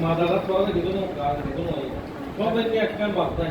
ਮਾਤਾ ਦਾ ਸਵਾਲ ਜਦੋਂ ਨੂੰ ਆਕਾਰ ਜਦੋਂ ਨੂੰ ਆਈ ਬਹੁਤ ਵਧੀਆ ਇੱਕ ਕੰਮ ਵਰਤਦਾ